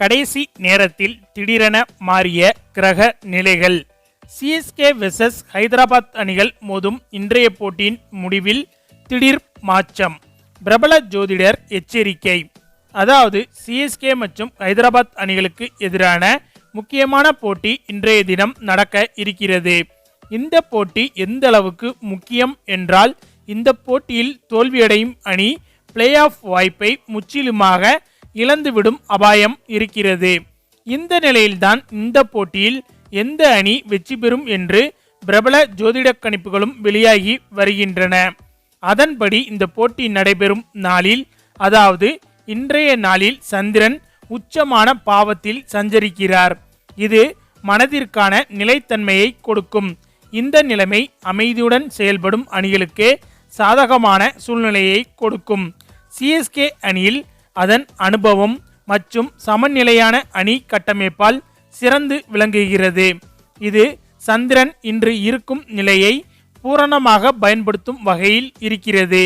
கடைசி நேரத்தில் திடீரென மாறிய கிரக நிலைகள். சிஎஸ்கே வெசஸ் ஹைதராபாத் அணிகள் மோதும் இன்றைய போட்டியின் முடிவில் திடீர் மாற்றம். பிரபல ஜோதிடர் எச்சரிக்கை. அதாவது சிஎஸ்கே மற்றும் ஹைதராபாத் அணிகளுக்கு எதிரான முக்கியமான போட்டி இன்றைய தினம் நடக்க இருக்கிறது. இந்த போட்டி எந்த அளவுக்கு முக்கியம் என்றால் இந்த போட்டியில் தோல்வியடையும் அணி பிளே ஆஃப் வாய்ப்பை முற்றிலுமாக இழந்துவிடும் அபாயம் இருக்கிறது. இந்த நிலையில்தான் இந்த போட்டியில் எந்த அணி வெற்றி பெறும் என்று பிரபல ஜோதிட கணிப்புகளும் வெளியாகி வருகின்றன. அதன்படி இந்த போட்டி நடைபெறும் நாளில் அதாவது இன்றைய நாளில் சந்திரன் உச்சமான பாவத்தில் சஞ்சரிக்கிறார். இது மனதிற்கான நிலைத்தன்மையை கொடுக்கும். இந்த நிலைமை அமைதியுடன் செயல்படும் அணிகளுக்கு சாதகமான சூழ்நிலையை கொடுக்கும். சிஎஸ்கே அணியில் அதன் அனுபவம் மற்றும் சமநிலையான அணி கட்டமைப்பால் சிறந்து விளங்குகிறது. இது சந்திரன் இன்று இருக்கும் நிலையை பூரணமாக பயன்படுத்தும் வகையில் இருக்கிறது.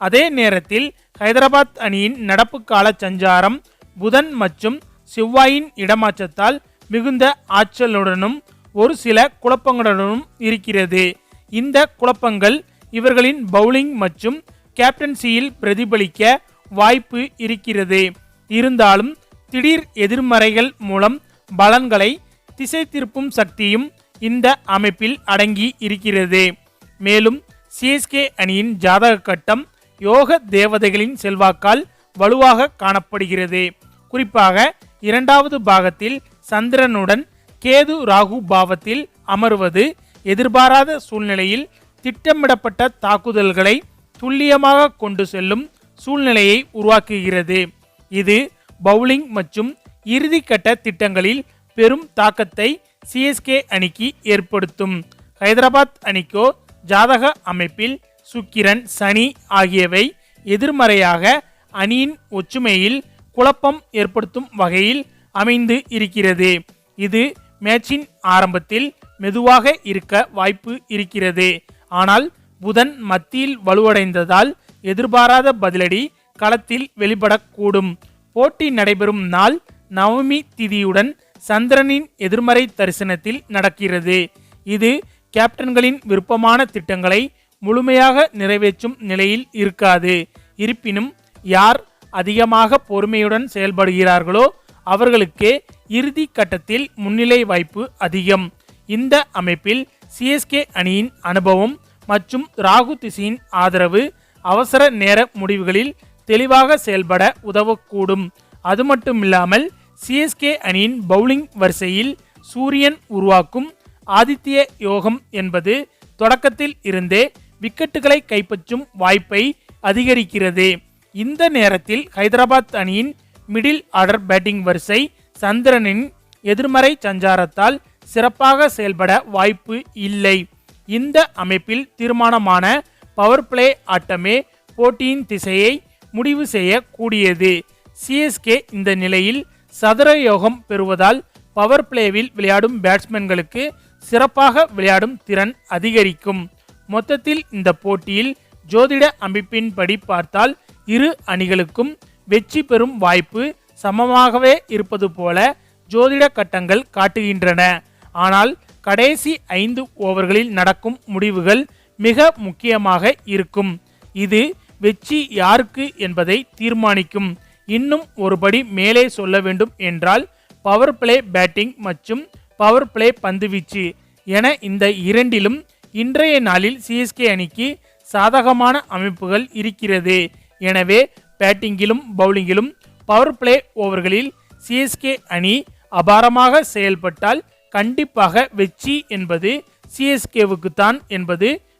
அதே நேரத்தில் ஹைதராபாத் அணியின் நடப்பு கால சஞ்சாரம் புதன் மற்றும் செவ்வாயின் இடமாற்றத்தால் மிகுந்த ஆற்றலுடனும் ஒரு சில குழப்பங்களுடனும் இருக்கிறது. இந்த குழப்பங்கள் இவர்களின் பவுலிங் மற்றும் கேப்டன்சியில் பிரதிபலிக்க வாய்ப்பு இருக்கிறது. இருந்தாலும் திடீர் எதிர்மறைகள் மூலம் பலன்களை திசை திருப்பும் சக்தியும் இந்த அமைப்பில் அடங்கி இருக்கிறது. மேலும் சிஎஸ்கே அணியின் ஜாதக கட்டம் யோக தேவதைகளின் செல்வாக்கால் வலுவாக காணப்படுகிறது. குறிப்பாக இரண்டாவது பாகத்தில் சந்திரனுடன் கேது ராகு பாவத்தில் அமர்வது எதிர்பாராத சூழ்நிலையில் திட்டமிடப்பட்ட தாக்குதல்களை துல்லியமாக கொண்டு செல்லும் சூழ்நிலையை உருவாக்குகிறது. இது பவுலிங் மற்றும் இறுதிக்கட்ட திட்டங்களில் பெரும் தாக்கத்தை சிஎஸ்கே அணிக்கு ஏற்படுத்தும். ஹைதராபாத் அணிக்கோ ஜாதக அமைப்பில் சுக்கிரன் சனி ஆகியவை எதிர்மறையாக அணியின் ஒற்றுமையில் குழப்பம் ஏற்படுத்தும் வகையில் அமைந்து இருக்கிறது. இது மேட்சின் ஆரம்பத்தில் மெதுவாக இருக்க வாய்ப்பு இருக்கிறது. ஆனால் புதன் மத்தியில் வலுவடைந்ததால் எதிர்பாராத பதிலடி களத்தில் வெளிப்படக்கூடும். போட்டி நடைபெறும் நாள் நவமி திதியுடன் சந்திரனின் எதிர்மறை தரிசனத்தில் நடக்கிறது. இது கேப்டன்களின் விருப்பமான திட்டங்களை முழுமையாக நிறைவேற்றும் நிலையில் இருக்காது. இருப்பினும் யார் அதிகமாக பொறுமையுடன் செயல்படுகிறார்களோ அவர்களுக்கே இறுதி கட்டத்தில் முன்னிலை வாய்ப்பு அதிகம். இந்த அமைப்பில் சிஎஸ்கே அணியின் அனுபவம் மற்றும் ராகு திசையின் ஆதரவு அவசர நேர முடிவுகளில் தெளிவாக செயல்பட உதவக்கூடும். அது மட்டுமில்லாமல் சிஎஸ்கே அணியின் பவுலிங் வரிசையில் சூரியன் உருவாக்கும் ஆதித்ய யோகம் என்பது தொடக்கத்தில் இருந்தே விக்கெட்டுகளை கைப்பற்றும் வாய்ப்பை அதிகரிக்கிறது. இந்த நேரத்தில் ஹைதராபாத் அணியின் மிடில் ஆர்டர் பேட்டிங் வரிசை சந்திரனின் எதிர்மறை சஞ்சாரத்தால் சிறப்பாக செயல்பட வாய்ப்பு இல்லை. இந்த அமைப்பில் தீர்மானமான பவர் பிளே ஆட்டமே போட்டியின் திசையை முடிவு செய்யக்கூடியது. சிஎஸ்கே இந்த நிலையில் சதுர யோகம் பெறுவதால் பவர் பிளேவில் விளையாடும் பேட்ஸ்மேன்களுக்கு சிறப்பாக விளையாடும் திறன் அதிகரிக்கும். மொத்தத்தில் இந்த போட்டியில் ஜோதிட அமைப்பின்படி பார்த்தால் இரு அணிகளுக்கும் வெற்றி பெறும் வாய்ப்பு சமமாகவே இருப்பது போல ஜோதிட கட்டங்கள் காட்டுகின்றன. ஆனால் கடைசி ஐந்து ஓவர்களில் நடக்கும் முடிவுகள் மிக முக்கியமாக இருக்கும். இது வெற்றி யாருக்கு என்பதை தீர்மானிக்கும். இன்னும் ஒருபடி மேலே சொல்ல வேண்டும் என்றால் பவர் பிளே பேட்டிங் மற்றும் பவர் பிளே பந்துவீச்சு என இந்த இரண்டிலும் இன்றைய நாளில் சிஎஸ்கே அணிக்கு சாதகமான அமைப்புகள் இருக்கிறது. எனவே பேட்டிங்கிலும் பவுலிங்கிலும் பவர் பிளே ஓவர்களில் சிஎஸ்கே அணி அபாரமாக செயல்பட்டால் கண்டிப்பாக வெற்றி என்பது சிஎஸ்கேவுக்கு தான் என்பது